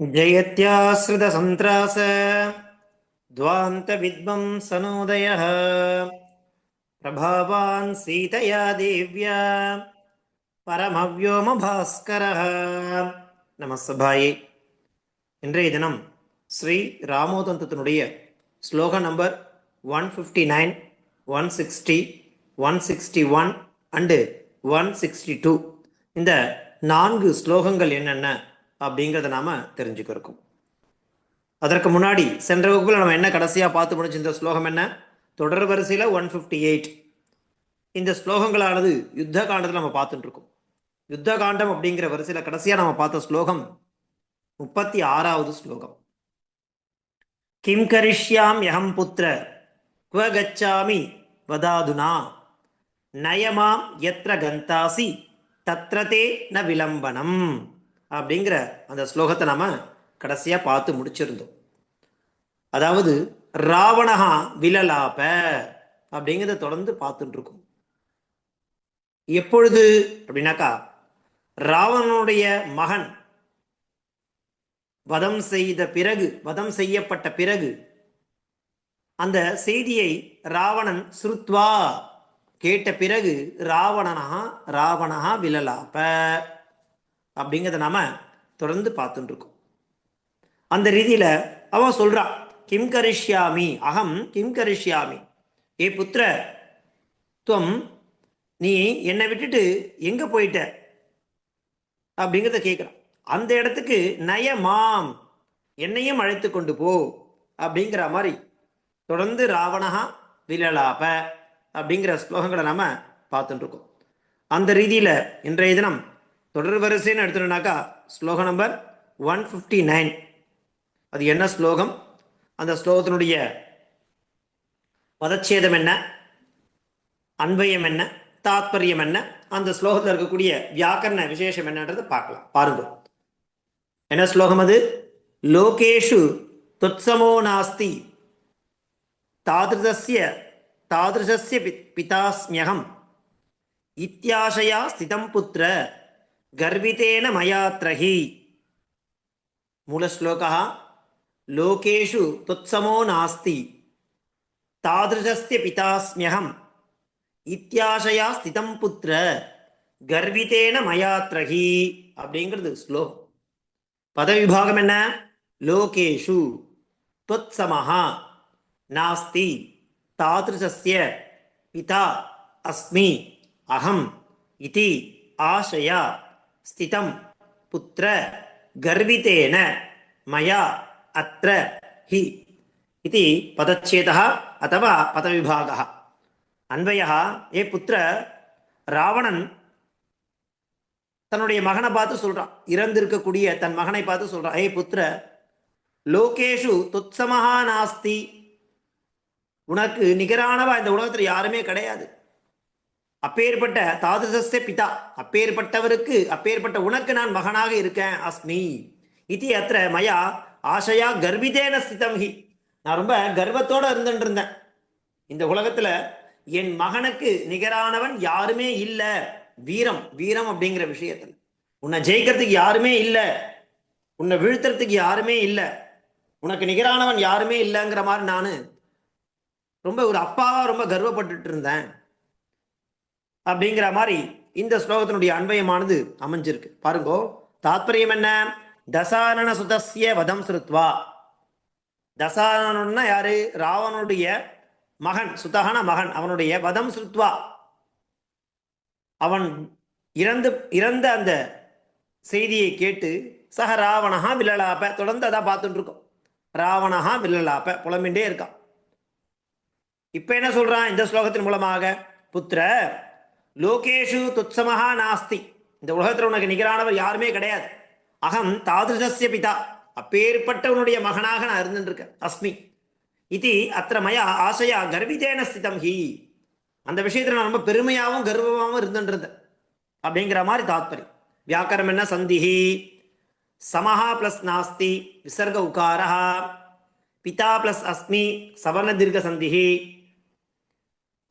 जयत्याश्रितसन्त्रास द्वान्तविद्वंसनोदयः प्रभावान् सीतया देव्या பரமவ்யோமபாஸ்கரः நமஸ்தபாயே இன்றைய தினம் ஸ்ரீ ராமோதந்தத்தினுடைய ஸ்லோக number one fifty nine one sixty one sixty one and one sixty two இந்த நான்கு ஸ்லோகங்கள் என்னென்ன அப்படிங்கிறத நாம தெரிஞ்சுக்கிறோம் அதற்கு முன்னாடி சென்ற வகுப்பில் நம்ம என்ன கடைசியாக பார்த்து முடிச்ச இந்த ஸ்லோகம் என்ன? தொடர் வரிசையில் ஒன் ஃபிஃப்டி எயிட் இந்த ஸ்லோகங்களானது யுத்த காண்டத்தில் நம்ம பார்த்துட்டு இருக்கோம். யுத்த காண்டம் அப்படிங்கிற வரிசையில் கடைசியாக நம்ம பார்த்த ஸ்லோகம் முப்பத்தி ஆறாவது ஸ்லோகம். கிம் கரிஷ்யாம் யகம் புத்திர குவ கச்சாமி வதாதுனா நயமாம் எத்திர கந்தாசி தத்ரதே ந விளம்பனம். அப்படிங்கிற அந்த ஸ்லோகத்தை நாம கடைசியா பார்த்து முடிச்சிருந்தோம். அதாவது ராவணஹா விலலாப அப்படிங்கிறத தொடர்ந்து பார்த்துட்டு இருக்கோம் எப்பொழுது அப்படின்னாக்கா ராவணனுடைய மகன் வதம் செய்த பிறகு வதம் செய்யப்பட்ட பிறகு அந்த செய்தியை ராவணன் சுருத்வா கேட்ட பிறகு ராவணனா ராவணா விலலாப்ப அப்படிங்கிறத நாம் தொடர்ந்து பார்த்துட்டு இருக்கோம் அந்த ரீதியில் அவன் சொல்கிறா கிம் கரிஷ்யாமி அகம் கிம் கரிஷ்யாமி. ஏ புத்திர துவம் நீ என்னை விட்டுட்டு எங்கே போயிட்ட? அப்படிங்கிறத கேட்குறான் அந்த இடத்துக்கு நய மாம் என்னையும் அழைத்து கொண்டு போ அப்படிங்கிற மாதிரி தொடர்ந்து ராவணஹா விலலாப அப்படிங்கிற ஸ்லோகங்களை நாம பார்த்துட்டு இருக்கோம் அந்த ரீதியில் இன்றைய தினம் தொடர் வரிசைன்னு எடுத்துட்டோம்னாக்கா ஸ்லோகம் நம்பர் ஒன் ஃபிஃப்டி நைன் அது என்ன ஸ்லோகம்? அந்த ஸ்லோகத்தினுடைய பதச்சேதம் என்ன? அன்பயம் என்ன? தாத்பரியம் என்ன? அந்த ஸ்லோகத்தில் இருக்கக்கூடிய வியாக்கரண விசேஷம் என்னன்றதை பார்க்கலாம் பாருங்க. என்ன ஸ்லோகம் அது? லோகேஷு தொத்சமோ நாஸ்தி. தாதிருதஸ்ய தாதிருஷஸ்ய பிதாஸ்மியகம். இத்தியாசையா ஸ்திதம் புத்திர. கர்வித்தேன மயாத்ரஹி மூலஸ்லோகா லோகேஷு துத்சமோ நாஸ்தி தாதிருஷஸ்ய பிதாஸ்மியகம் இத்தியாசையா ஸ்திதம் புத்திர கர்வித்தேன மயாத்ரஹி அப்படிங்கிறது ஸ்லோகம். பதவிபாகம் என்ன? லோகேஷு துவத்சமஹா நாஸ்தி தாதிருஷஸ்ய பிதா அஸ்மி அகம் இது ஆசையா ஸ்திதம் புத்திர கர்வித்தேன மயா அத்த ஹி இது பதச்சேதः அத்தவா பதவிபாகः அன்வயா ஏ புத்திர ராவணன் தன்னுடைய மகனை பார்த்து சொல்றான். இறந்திருக்கக்கூடிய தன் மகனை பார்த்து சொல்றான். ஏ புத்திர லோகேஷு துத்சமஹா நாஸ்தி. உனக்கு நிகரானவா இந்த உலகத்தில் யாருமே கிடையாது. அப்பேற்பட்ட தாதுசஸ்ய பிதா அப்பேற்பட்டவருக்கு அப்பேற்பட்ட உனக்கு நான் மகனாக இருக்கேன் அஸ்மி. இது அத்த மயா ஆசையா கர்விதேன ஸ்திதம் ஹி நான் ரொம்ப கர்வத்தோட இருந்துட்டு இருந்தேன். இந்த உலகத்துல என் மகனுக்கு நிகரானவன் யாருமே இல்லை. வீரம் வீரம் அப்படிங்கிற விஷயத்துல. உன்னை ஜெயிக்கிறதுக்கு யாருமே இல்லை. உன்னை வீழ்த்துறதுக்கு யாருமே இல்லை. உனக்கு நிகரானவன் யாருமே இல்லைங்கிற மாதிரி நான் ரொம்ப ஒரு அப்பாவா ரொம்ப கர்வப்பட்டுட்டு இருந்தேன். அப்படிங்கிற மாதிரி இந்த ஸ்லோகத்தினுடைய அன்பயமானது அமைஞ்சிருக்கு. பாருங்கோ. தாத்பரியம் என்ன? தசானன சுதசிய வதம் சுருத்வா தசாரணன்னா யாரு? ராவனுடைய மகன் சுதகன மகன் அவனுடைய வதம் சுருத்வா அவன் இறந்து இறந்த அந்த செய்தியை கேட்டு சக ராவணஹா வில்லலாப்ப தொடர்ந்து அதான் பார்த்துட்டு இருக்கோம் ராவணஹா வில்லலாப்ப புலம்பின்றே இருக்கான். இப்ப என்ன சொல்றான் இந்த ஸ்லோகத்தின் மூலமாக? புத்திர லோகேஷு துத்சமஹா நாஸ்தி. இந்த உலகத்தில் உனக்கு நிகரானவர் யாருமே கிடையாது. அகம் தாதிருஷஸ்ய பிதா. அப்பேற்பட்டவனுடைய மகனாக நான் இருந்துருக்கேன். அஸ்மி இது அத்த மயா ஆசையா கர்விதேன ஸ்திதம் ஹி. அந்த விஷயத்தில் நான் ரொம்ப பெருமையாகவும் கர்வமாகவும் இருந்துருந்தேன். அப்படிங்கிற மாதிரி தாத்பரியம். வியாக்கரம் என்ன? சந்திஹி சமஹா பிளஸ் நாஸ்தி. விசர்க உகாரா பிதா பிளஸ் அஸ்மி. சவர்ண தீர்க்க சந்திஹி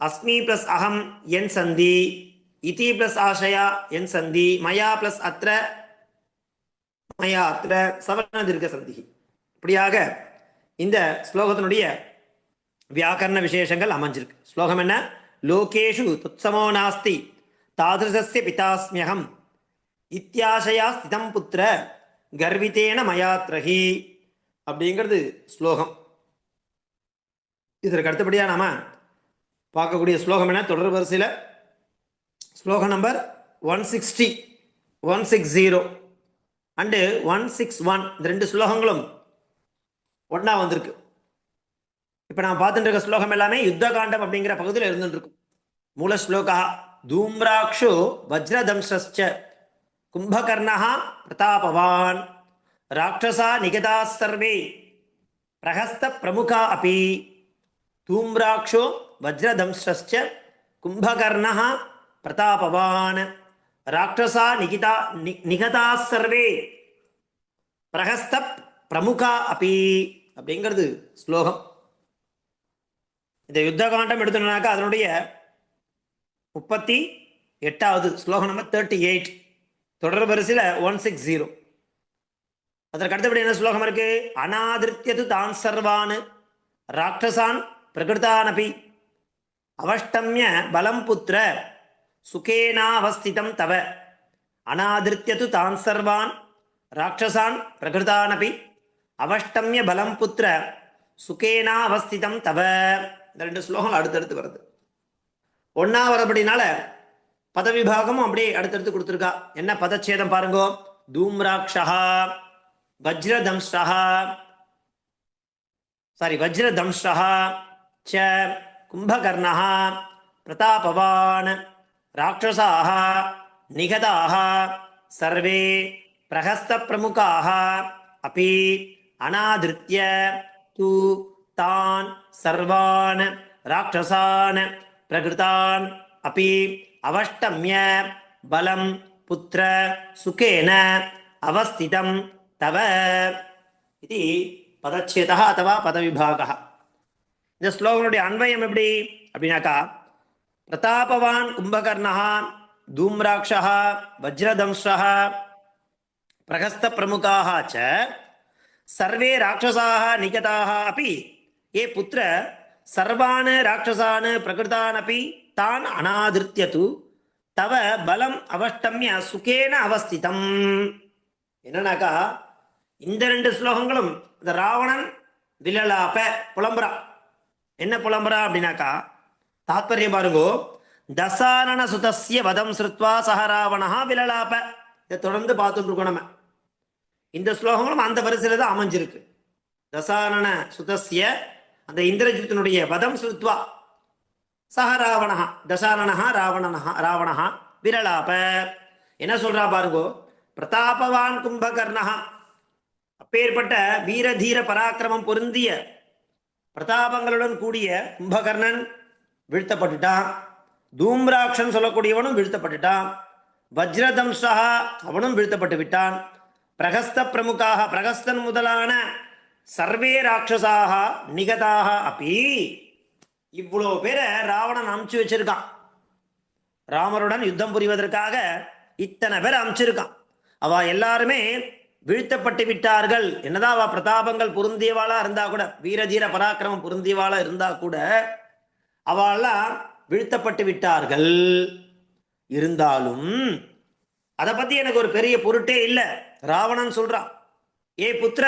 அஸ்மி பிளஸ் அகம் என் சந்தி இதி பிளஸ் ஆஷயா என் சந்தி மயா பிளஸ் அத்த மயா அத்திர சவர்ண தீர்க்க சந்தி இப்படியாக இந்த ஸ்லோகத்தினுடைய வியாக்கரண விசேஷங்கள் அமைஞ்சிருக்கு. ஸ்லோகம் என்ன? லோகேஷு துத்சமோ நாஸ்தி தாதிருசஸ்ய பிதாஸ்மியகம் இத்தியாசையா ஸ்திதம் புத்திர கர்வித்தேன மயாத்ரஹி அப்படிங்கிறது ஸ்லோகம். இதற்கு அடுத்தபடியா நாம பார்க்கக்கூடிய ஸ்லோகம் என்ன? தொடர் வரிசையில். ஸ்லோகம் number one sixty one six zero and one six one இந்த ரெண்டு ஸ்லோகங்களும் ஒன்றா வந்திருக்கு. இப்போ நான் பார்த்துட்டு இருக்க ஸ்லோகம் எல்லாமே யுத்த காண்டம் அப்படிங்கிற பகுதியில் இருந்துருக்கும் மூல ஸ்லோகா தூம்ராக்ஷு வஜ்ரதம்சஸ்ச கும்பகர்ணா பிரதாபவான் ராட்சசா நிகதா சர்வே பிரஹஸ்த பிரமுகா அப்பி தூம்ராக்ஷோ வஜ்ரதம்சஸ்ச கும்பகர்ணः பிரதாபவான். ராட்சசா நிகிதா நி- நிகதா சர்வே. பிரகஸ்த பிரமுகா அப்பி அப்படிங்கிறது ஸ்லோகம். இந்த யுத்த காண்டம் எடுத்தோம்னாக்கா அதனுடைய முப்பத்தி எட்டாவது ஸ்லோகம் நம்பர் தேர்ட்டி எயிட் தொடர் வரிசையில் ஒன் சிக்ஸ் ஜீரோ அதற்கு அடுத்தபடி என்ன ஸ்லோகம் இருக்கு? அனாதிருத்தியது தான் சர்வான். ராட்சசான் பிரகிருதானபி. அவஷ்டமிய பலம் புத்திர சுகேனாவஸ்திதம் தவ. அநாதிருத்தியது தான் சர்வான் ராட்சசான் பிரகிருதானபி. அவஷ்டமிய பலம் புத்திர சுகேனாவஸ்திதம் தவ. இந்த ரெண்டு ஸ்லோகம் அடுத்தடுத்து வருது. ஒன்னா வரபடினால பதவிபாகமும் அப்படியே அடுத்தடுத்து கொடுத்துருக்கா. என்ன பதச்சேதம் பாருங்கோ. தூம்ராட்சா வஜ்ரதம்ஷா சாரி வஜ்ரதம்ஷா ச கும்பகர்ணா பிரதாபவான் ராட்சசாக நிகதாக சர்வே பிரகஸ்த பிரமுகாக அப்பி அநாதிருத்திய தூ தான் சர்வான் ராட்சசான் பிரகிருதான் அப்பி அவஷ்டமிய பலம் புத்திர சுகேன அவஸ்திதம் தவ. இது பதச்சேதா அத்தவா பதவிபாகா இந்த ஸ்லோகனுடைய அன்வயம் எப்படி? அப்படின்னாக்கா பிரதாபவான் கும்பகர்ணா தூம்ராட்சா வஜ்ரதம்சா பிரகஸ்த பிரமுகாக ச சர்வே ராட்சசாக நிகதாக அப்படி ஏ புத்திர சர்வான் ராட்சசான் பிரகிருதான் அப்படி தான் அநாதிருத்தியது தவ பலம் அவஷ்டமிய சுகேன அவஸ்திதம். என்னன்னாக்கா இந்த ரெண்டு ஸ்லோகங்களும் இந்த ராவணன் விலலாப்ப புலம்புறான். என்ன புலம்புறா அப்படின்னாக்கா தாத்பரியம் பாருங்கோ. தசாரண சுதஸ்ய வதம் ஸ்ருத்வா சஹ ராவணா இதை தொடர்ந்து பார்த்துட்டு இருக்கோம் நம்ம. இந்த ஸ்லோகங்களும் அந்த வரிசையில தான் அமைஞ்சிருக்கு. தசாரண சுதஸ்ய அந்த இந்திரஜித்தனுடைய வதம் ஸ்ருத்வா. சஹ ராவணா தசாரணா ராவணனா ராவணா விரலாப என்ன சொல்றா பாருங்கோ? பிரதாபவான் கும்பகர்ணா அப்பேற்பட்ட வீரதீர பராக்கிரமம் பொருந்திய பிரதாபங்களுடன் கூடிய கும்பகர்ணன் வீழ்த்தப்பட்டுட்டான். தூம்ராட்சன் சொல்லக்கூடியவனும் வீழ்த்தப்பட்டுட்டான். வஜ்ரதம்சா அவனும் வீழ்த்தப்பட்டு விட்டான். பிரகஸ்த பிரமுகாக பிரகஸ்தன் முதலான சர்வே ராட்சசாக நிகதாக அப்பி. இவ்வளோ பேரை ராவணன் அமுச்சு வச்சிருக்கான். ராமருடன் யுத்தம் புரிவதற்காக இத்தனை பேர் அமுச்சிருக்கான். அவ எல்லாருமே வீழ்த்தப்பட்டு விட்டார்கள். என்னதான் பிரதாபங்கள் பொருந்தியவாளா இருந்தா கூட வீரதீர பராக்கிரமம் பொருந்தியவாளா இருந்தா கூட அவெல்லாம் வீழ்த்தப்பட்டு விட்டார்கள். இருந்தாலும் அதை பத்தி எனக்கு ஒரு பெரிய பொருட்டே இல்லை. ராவணன் சொல்றான் ஏ புத்திர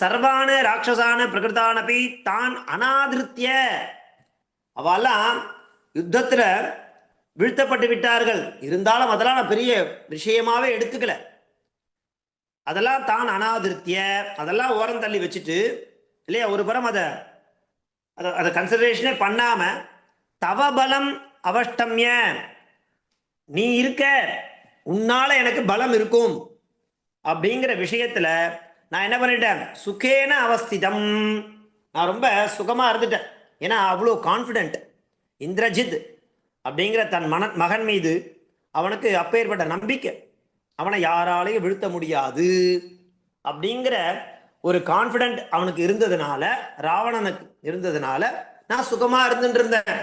சர்வான ராட்சசான பிரகிருதானபி தான் அனாதிருத்திய. அவெல்லாம் யுத்தத்துல வீழ்த்தப்பட்டு விட்டார்கள். இருந்தாலும் அதெல்லாம் நான் பெரிய விஷயமாவே எடுத்துக்கல. அதெல்லாம் தான் அனாதிருத்திய அதெல்லாம் ஓரம் தள்ளி வச்சுட்டு இல்லையா ஒரு புறம் அதை அதை அதை கன்சிடரேஷனே பண்ணாம தவ பலம் அவஷ்டம்ய நீ இருக்க உன்னால எனக்கு பலம் இருக்கும் அப்படிங்கிற விஷயத்துல நான் என்ன பண்ணிட்டேன்? சுகேன அவஸ்திதம். நான் ரொம்ப சுகமா இருந்துட்டேன். ஏன்னா அவ்வளோ கான்ஃபிடென்ட் இந்திரஜித் அப்படிங்கிற தன் மன மகன் மீது அவனுக்கு அப்பேற்பட்ட நம்பிக்கை. அவனை யாராலையும் வீழ்த்த முடியாது. அப்படிங்கிற ஒரு கான்ஃபிடென்ட் அவனுக்கு இருந்ததுனால ராவணனுக்கு இருந்ததுனால நான் சுகமா இருந்துட்டு இருந்தேன்.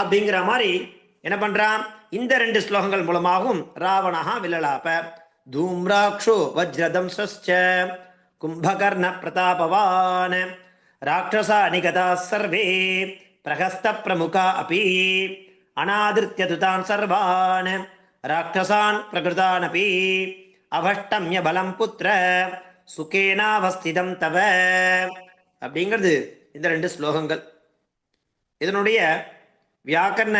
அப்படிங்கிற மாதிரி என்ன பண்றான்? இந்த ரெண்டு ஸ்லோகங்கள் மூலமாகவும் ராவணஹா வில்லலாப்ப தூம்ராட்சோ வஜ்ரதம் கும்பகர்ண பிரதாபவான். ராட்சசா நிகதா சர்வே பிரகஸ்த பிரமுகா அப்பி அநாதிருத்தியதுதான் சர்வான். ராட்சசான் பிரகிருதானபி அவஷ்டமிய பலம் புத்திர சுகேனாவஸ்திதம் தவ அப்படிங்கிறது இந்த ரெண்டு ஸ்லோகங்கள். இதனுடைய வியாக்கரண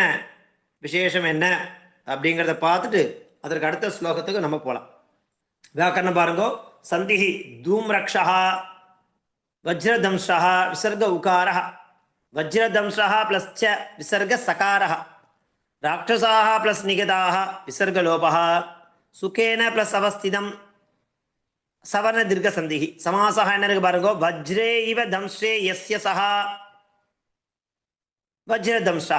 விசேஷம் என்ன அப்படிங்கிறத பார்த்துட்டு அதற்கு அடுத்த ஸ்லோகத்துக்கு நம்ம போகலாம் வியாக்கரணம் பாருங்கோ. சந்திஹி தூம்ரக்ஷா வஜ்ரதம்சா விசர்க உகாரா வஜ்ரதம்சா பிளஸ் ச விசர்க சகாரா ராட்சசாக பிளஸ் நிகதாக விசர்கலோபா சுகேன பிளஸ் அவஸ்திதம் சவர்ண தீர்க்க சந்திகி சமாசா என்ன இருக்கு பாருங்க? வஜ்ரே இவ தம்ஸ்ரே எஸ்ய சஹா. வஜ்ரதம்சா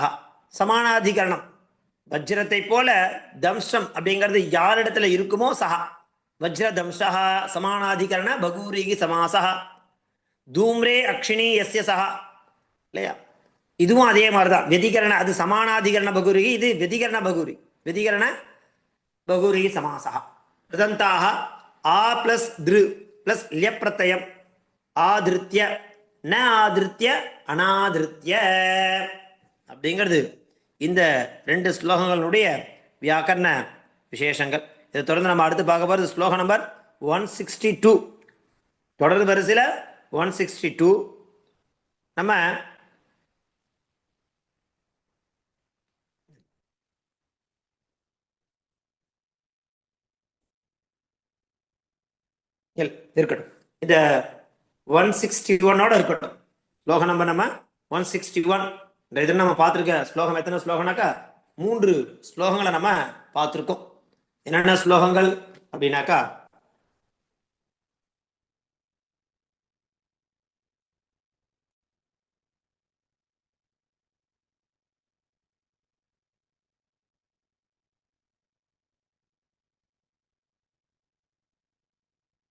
சமானாதிகரணம். வஜ்ரத்தை போல தம்சம் அப்படிங்கிறது யாரிடத்துல இருக்குமோ? சஹா. வஜ்ரதம்சா சமானாதிகரண பகூரிகி சமாசா தூம்ரே அக்ஷினி எஸ்ய சஹா. இல்லையா? இதுவும் அதே மாதிரி தான் வெதிகரண அது சமானாதிகரண பகுரி இது வெதிகரண பகுரி. வெதிகரண பகுரி சமாசா. கிருதந்தாக ஆ பிளஸ் திரு பிளஸ் லியப்பிரத்தயம் ஆதிருத்திய ந ஆதிருத்திய அனாதிருத்திய. அப்படிங்கிறது இந்த ரெண்டு ஸ்லோகங்களுடைய வியாக்கரண விசேஷங்கள். இதை தொடர்ந்து நம்ம அடுத்து பார்க்க போகிறது ஸ்லோகம் நம்பர் ஒன் சிக்ஸ்டி டூ தொடர் வரிசையில் ஒன் சிக்ஸ்டி டூ நம்ம இருக்கட்டும். இந்த ஒன் சிக்ஸ்டி ஒன்னோட இருக்கட்டும். ஸ்லோகம் நம்பர் நம்ம ஒன் சிக்ஸ்டி ஒன் இந்த இதில் நம்ம பார்த்துருக்க ஸ்லோகம் எத்தனை ஸ்லோகம்னாக்கா மூன்று ஸ்லோகங்களை நம்ம பார்த்துருக்கோம். என்னென்ன ஸ்லோகங்கள் அப்படின்னாக்கா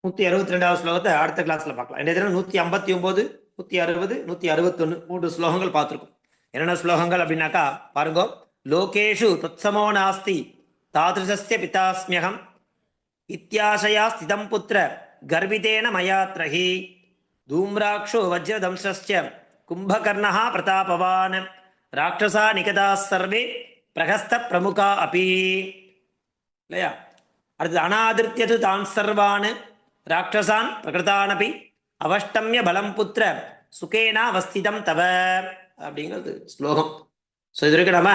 நூத்தி அறுபத்தி ரெண்டாவது ஸ்லோகத்தை அடுத்த கிளாஸ்ல பார்க்கலாம். இந்த இதில் நூத்தி ஐம்பத்தி ஒன்பது நூத்தி அறுபது நூத்தி அறுபத்தொன்னு மூன்று ஸ்லோகங்கள் பார்த்துருக்கோம். என்னென்ன ஸ்லோகங்கள் அப்படின்னாக்கா பாருங்க. லோகேஷு தொத்சமோ நாஸ்தி தாதிருஷஸ்ய பிதாஸ்மியகம் இத்தியாசயா ஸ்திதம் புத்திர கர்விதேன மயாத்ரஹி தூம்ராட்சோ வஜ்ரதம்சஸ்ய கும்பகர்ணா பிரதாபவான் ராட்சசா நிகதா சர்வே பிரகஸ்த பிரமுகா அபி இல்லையா அடுத்து அனாதிருத்தியது தான் சர்வான் ராட்சசான் பிரகிருதானபி அவஷ்டமிய பலம் புத்திர சுகேனா அவஸ்திதம் தவ. அப்படிங்கிறது ஸ்லோகம். ஸோ இது வரைக்கும் நம்ம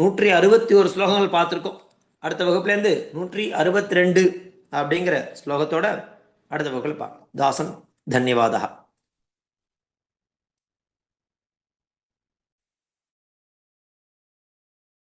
நூற்றி அறுபத்தி ஒரு ஸ்லோகங்கள் பார்த்துருக்கோம். அடுத்த வகுப்புலேருந்து நூற்றி அறுபத்தி ரெண்டு அப்படிங்கிற ஸ்லோகத்தோட அடுத்த வகுப்பில் பார்க்கலாம். தாசன் தன்யவாதா.